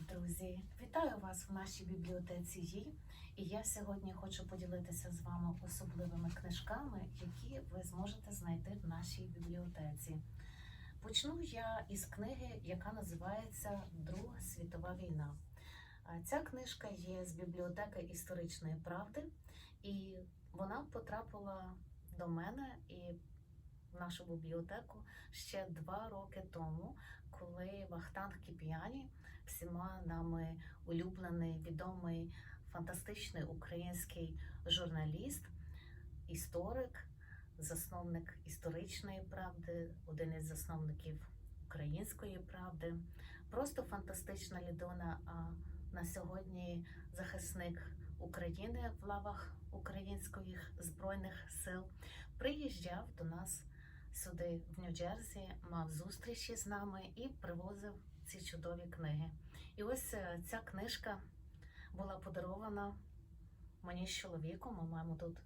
Друзі! Вітаю вас в нашій бібліотеці. І я сьогодні хочу поділитися з вами особливими книжками, які ви зможете знайти в нашій бібліотеці. Почну я із книги, яка називається Друга світова війна. Ця книжка є з бібліотеки історичної правди, і вона потрапила до мене і нашу бібліотеку ще два роки тому, коли Вахтанг Кіпіані, всіма нами улюблений, відомий, фантастичний український журналіст, історик, засновник історичної правди, один із засновників української правди, просто фантастична людина. А на сьогодні захисник України в лавах українських збройних сил приїжджав до нас сюди, в Нью-Джерсі, мав зустрічі з нами і привозив ці чудові книги. І ось е, ця книжка була подарована мені з чоловіком. Ми маємо тут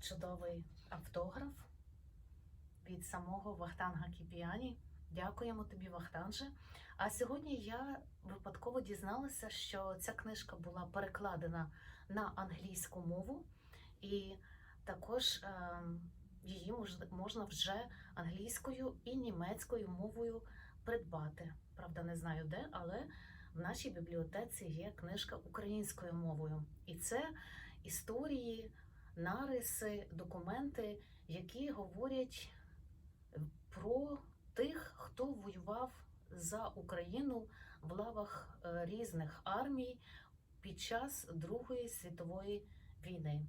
чудовий автограф від самого Вахтанга Кіпіані. Дякуємо тобі, Вахтанже. А сьогодні я випадково дізналася, що ця книжка була перекладена на англійську мову, і також е, її можна вже англійською і німецькою мовою придбати. Правда, не знаю де, але в нашій бібліотеці є книжка українською мовою. І це історії, нариси, документи, які говорять про тих, хто воював за Україну в лавах е, різних армій під час Другої світової війни.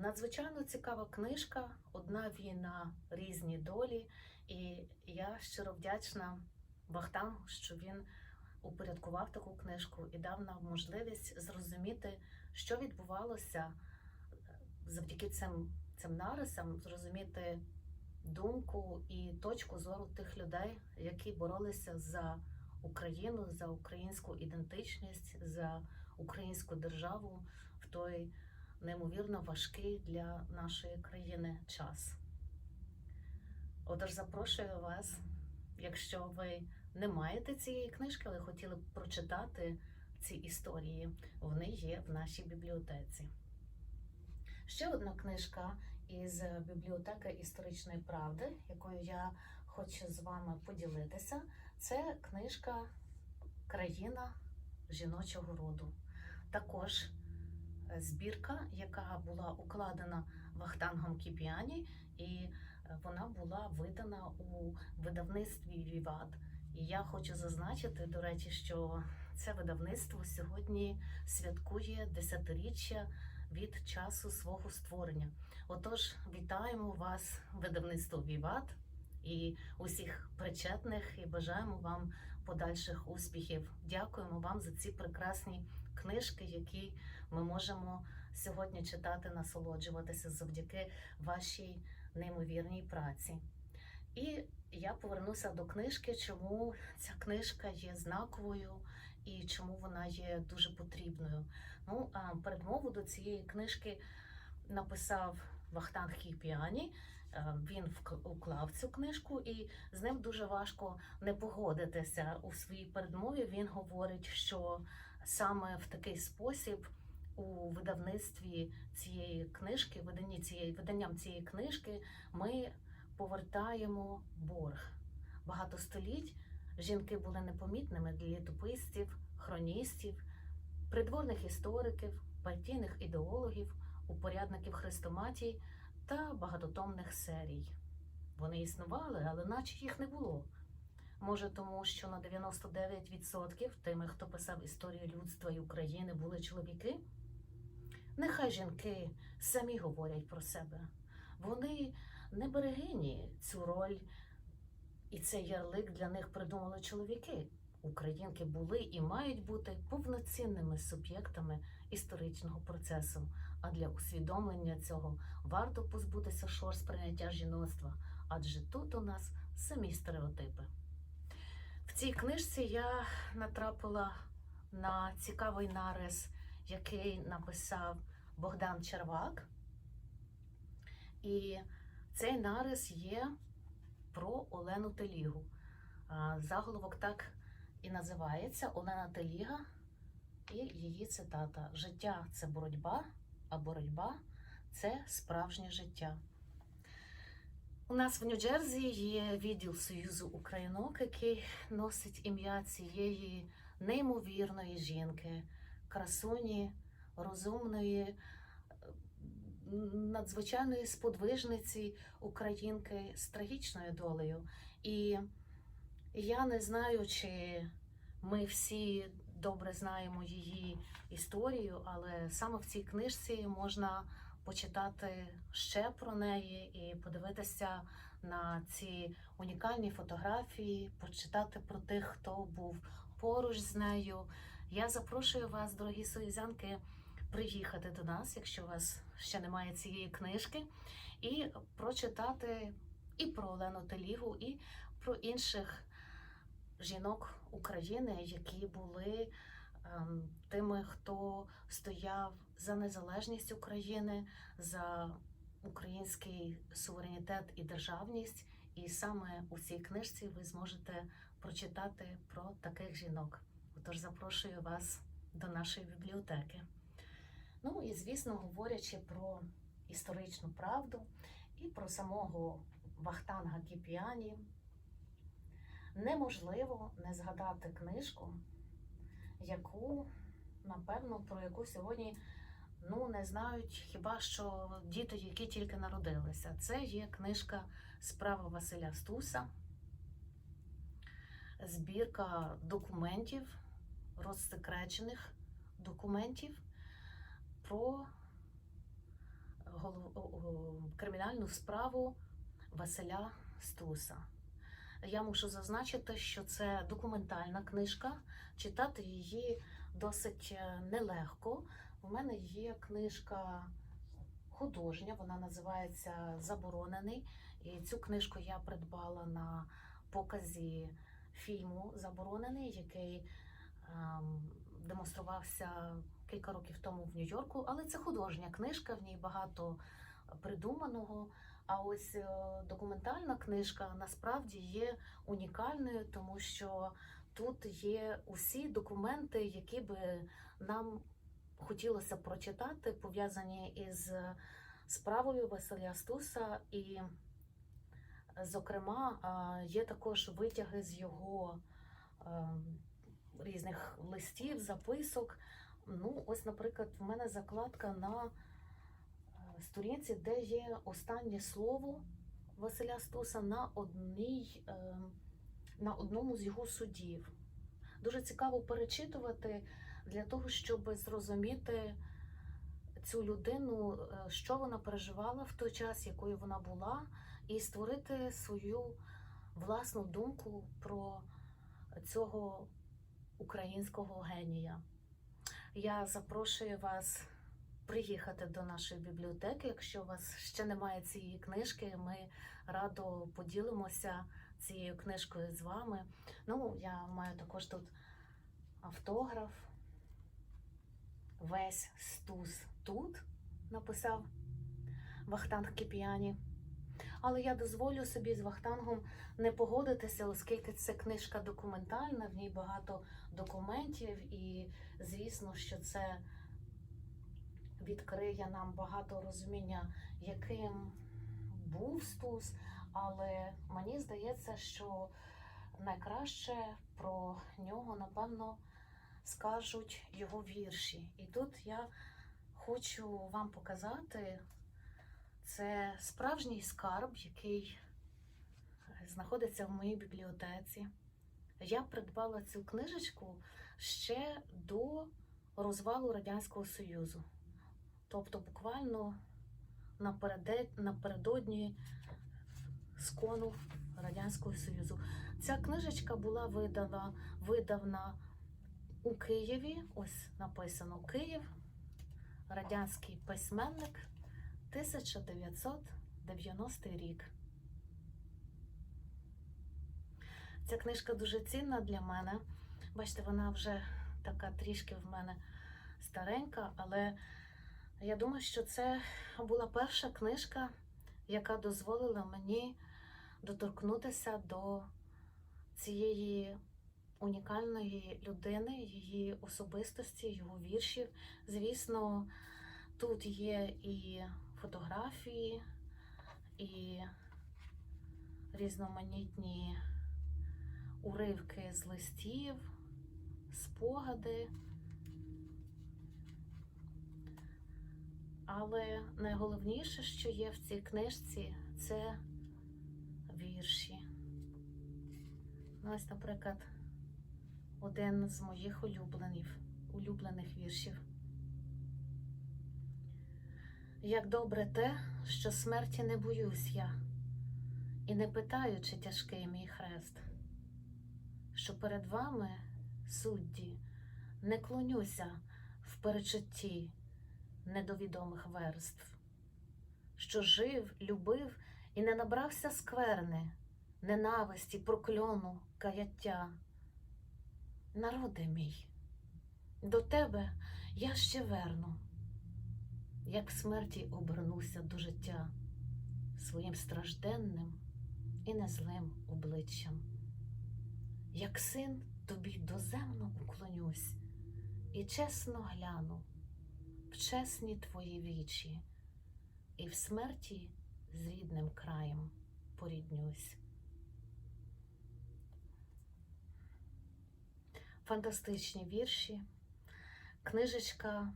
Надзвичайно цікава книжка, одна війна, різні долі. І я щиро вдячна Бахтам, що він упорядкував таку книжку і дав нам можливість зрозуміти, що відбувалося е, завдяки цим, цим нарисам, зрозуміти думку і точку зору тих людей, які боролися за Україну, за українську ідентичність, за українську державу в той неймовірно важкий для нашої країни час. Отож, запрошую вас, якщо ви не маєте цієї книжки, але хотіли б прочитати ці історії, вони є в нашій бібліотеці. Ще одна книжка із бібліотеки історичної правди, якою я хочу з вами поділитися, це книжка Країна жіночого роду. Також збірка, яка була укладена Вахтангом Кіпіані, і е, вона була видана у видавництві Віват. І я хочу зазначити, до речі, що це видавництво сьогодні святкує десятиріччя від часу свого створення. Отож, вітаємо вас, видавництво Віват і усіх причетних, і бажаємо вам подальших успіхів. Дякуємо вам за ці прекрасні книжки, які ми можемо сьогодні читати, насолоджуватися завдяки вашій неймовірній праці. І я повернуся до книжки, чому ця книжка є знаковою і чому вона є дуже потрібною. Ну, а передмову до цієї книжки написав Вахтанг Кіпіані. Е, Він уклав цю книжку, і з ним дуже важко не погодитися. У своїй передмові він говорить, що саме в такий спосіб у видавництві цієї книжки, виданні цієї виданням цієї книжки, ми повертаємо борг. Багато століть жінки були непомітними для літописців, хроністів, придворних істориків, партійних ідеологів, упорядників хрестоматій та багатотомних серій. Вони існували, але наче їх не було. Може, тому що на 99% тими, хто писав історію людства і України, були чоловіки? Нехай жінки самі говорять про себе. Вони не берегині цю роль, і цей ярлик для них придумали чоловіки. Українки були і мають бути повноцінними суб'єктами історичного процесу. А для усвідомлення цього варто позбутися шор сприйняття жіноцтва, адже тут у нас самі стереотипи. В цій книжці я натрапила на цікавий нарис, який написав Богдан Червак. І цей нарис є про Олену Телігу. Заголовок так і називається Олена Теліга І її цитата: Життя це боротьба, а боротьба це справжнє життя. У нас в Нью-Джерсі є відділ Союзу Українок, який носить ім'я цієї неймовірної жінки, красуні, розумної, надзвичайної сподвижниці українки з трагічною долею. І я не знаю, чи ми всі добре знаємо її історію, але саме в цій книжці можна почитати ще про неї і подивитися на ці унікальні фотографії, почитати про тих, хто був поруч з нею. Я запрошую вас, дорогі союзянки, приїхати до нас, якщо у вас ще немає цієї книжки, і прочитати і про Олену Телігу, і про інших жінок України, які були ем, тими, хто стояв за незалежність України, за український суверенітет і державність. І саме у цій книжці ви зможете прочитати про таких жінок. Отож, запрошую вас до нашої бібліотеки. Ну і звісно, говорячи про історичну правду і про самого Вахтанга Кіпіані, неможливо не згадати книжку, яку, напевно, про яку сьогодні ну, не знають хіба що діти, які тільки народилися. Це є книжка Справа Василя Стуса, збірка документів, розсекречених документів про о- кримінальну справу Василя Стуса. Я мушу зазначити, що це документальна книжка. Читати її досить е, нелегко. У мене є книжка художня, вона називається Заборонений. І цю книжку я придбала на показі фільму Заборонений, який демонструвався кілька років тому в Нью-Йорку. Але це художня книжка, в ній багато придуманого. А ось е, документальна книжка насправді є унікальною, тому що тут є усі документи, які би нам хотілося прочитати, пов'язані із справою Василя Стуса. І, зокрема, е, є також витяги з його е, різних листів, записок. Ну, ось, наприклад, в мене закладка на е, сторінці, де є останнє слово Василя Стуса на одній, е, на одному з його судів. Дуже цікаво перечитувати для того, щоб зрозуміти цю людину, е, що вона переживала в той час, якою вона була, і створити свою власну думку про цього українського генія. Я запрошую вас приїхати до нашої бібліотеки. Якщо у вас ще немає цієї книжки, ми радо поділимося цією книжкою з вами. Ну, я маю також тут автограф. Весь стус тут написав Вахтанг Кіпіані. Але я дозволю собі з Вахтангом не погодитися, оскільки це книжка документальна, в ній багато документів, і звісно, що це відкриє нам багато розуміння, яким був Стус. Але мені здається, що найкраще про нього, напевно, скажуть його вірші. І тут я хочу вам показати це справжній скарб, який знаходиться в моїй бібліотеці. Я придбала цю книжечку ще до розвалу Радянського Союзу. Тобто, буквально напередодні скону Радянського Союзу. Ця книжечка була видана, видавна у Києві. Ось написано Київ, радянський письменник, 1990 рік. Ця книжка дуже цінна для мене. Бачите, вона вже така трішки в мене старенька, але я думаю, що це була перша книжка, яка дозволила мені доторкнутися до цієї унікальної людини, її особистості, його віршів. Звісно, тут є і фотографії, і різноманітні уривки з листів, спогади. Але найголовніше, що є в цій книжці, це вірші. Ну, Ось, наприклад, один з моїх улюблених, улюблених віршів. Як добре те, що смерті не боюсь я, і не питаю, чи тяжкий мій хрест, що перед вами, судді, не клонюся в перечутті недовідомих верств, що жив, любив і не набрався скверни, ненависті, прокльону, каяття. Народи мій, до тебе я ще верну, як в смерті обернуся до життя своїм стражденним і незлим обличчям. Як син тобі доземно уклонюсь і чесно гляну в чесні твої вічі, і в смерті з рідним краєм поріднюсь. Фантастичні вірші, книжечка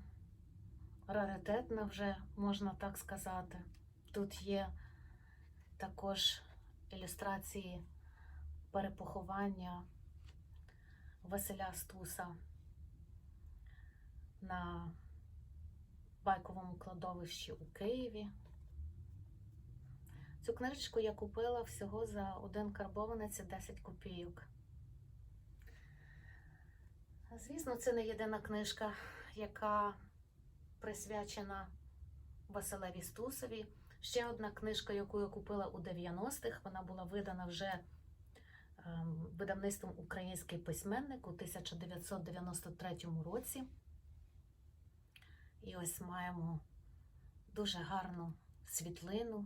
раритетна вже, можна так сказати. Тут є також ілюстрації перепоховання Василя Стуса на байковому кладовищі у Києві. Цю книжечку я купила всього за один карбованець і 10 копійок. Звісно, це не єдина книжка, яка присвячена Василеві Стусові. Ще одна книжка, яку я купила у 90-х, вона була видана вже ем, видавництвом Український письменник у 1993 році. І ось маємо дуже гарну світлину,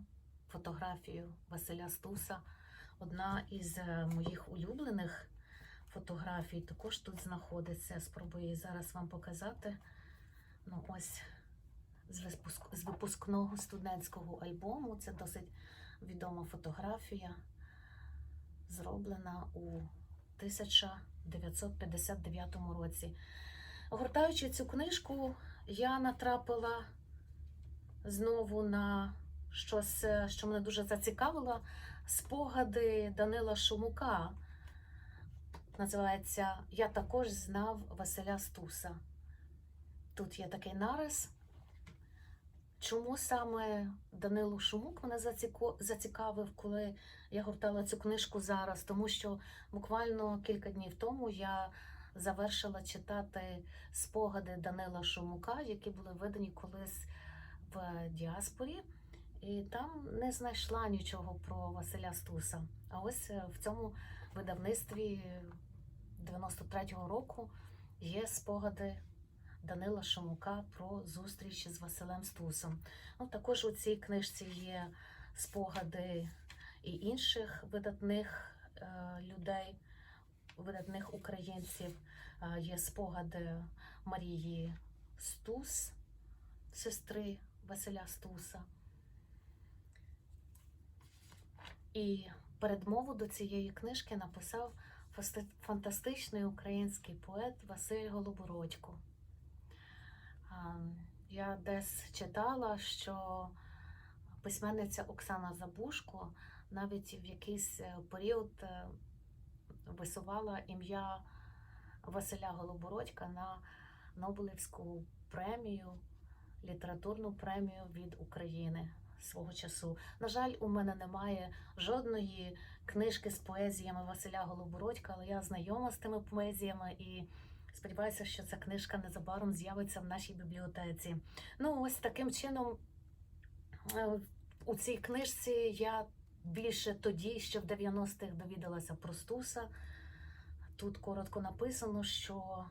фотографію Василя Стуса. Одна із е, моїх улюблених фотографій також тут знаходиться. Спробую її зараз вам показати. Ну, ось з випускного студентського альбому. Це досить відома фотографія, зроблена у 1959 році. Гортаючи цю книжку, я натрапила знову на щось, що мене дуже зацікавило. Спогади Данила Шумука. Називається Я також знав Василя Стуса. Тут є такий нарис. Чому саме Данило Шумук мене зацікавив, коли я гортала цю книжку зараз? Тому що буквально кілька днів тому я завершила читати спогади Данила Шумука, які були видані колись в діаспорі, і там не знайшла нічого про Василя Стуса. А ось е, в цьому видавництві 93-го року є спогади Данила Шумука про зустріч з Василем Стусом. Ну, також у цій книжці є спогади і інших видатних е, людей, видатних українців. Е, Є спогади Марії Стус, сестри Василя Стуса. І передмову до цієї книжки написав фантастичний український поет Василь Голобородько. А, Я десь читала, що письменниця Оксана Забушко навіть в якийсь е, період е, висувала ім'я Василя Голобородька на Нобелівську премію, літературну премію від України свого часу. На жаль, у мене немає жодної книжки з поезіями Василя Голобородька, але я знайома з тими поезіями і сподіваюся, що ця книжка незабаром з'явиться в нашій бібліотеці. Ну, ось таким чином е, у цій книжці я більше тоді, ще в 90-х довідалася про Стуса. Тут коротко написано, що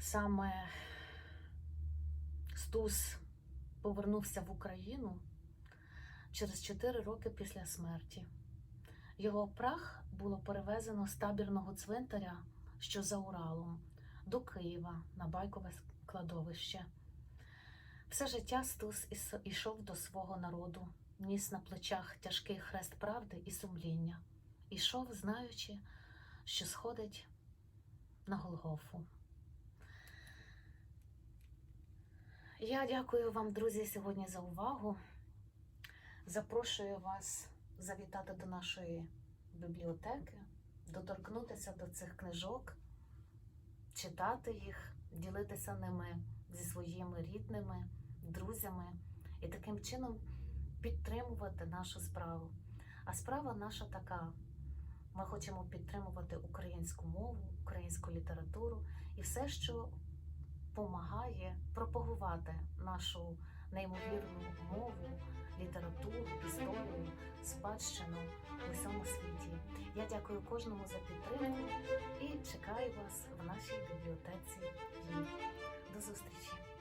саме Стус повернувся в Україну через 4 роки після смерті. Його прах було перевезено з табірного цвинтаря, що за Уралом, до Києва на байкове кладовище. Все життя Стус ішов до свого народу, ніс на плечах тяжкий хрест правди і сумління, ішов, знаючи, що сходить на Голгофу. Я дякую вам, друзі, сьогодні за увагу. Запрошую вас завітати до нашої бібліотеки, доторкнутися до цих книжок, читати їх, ділитися ними зі своїми рідними, друзями і таким чином підтримувати нашу справу. А справа наша така: ми хочемо підтримувати українську мову, українську літературу і все, що допомагає пропагувати нашу неймовірну мову, літературу, історію, спадщину в усьому світі. Я дякую кожному за підтримку і чекаю вас в нашій бібліотеці. До зустрічі!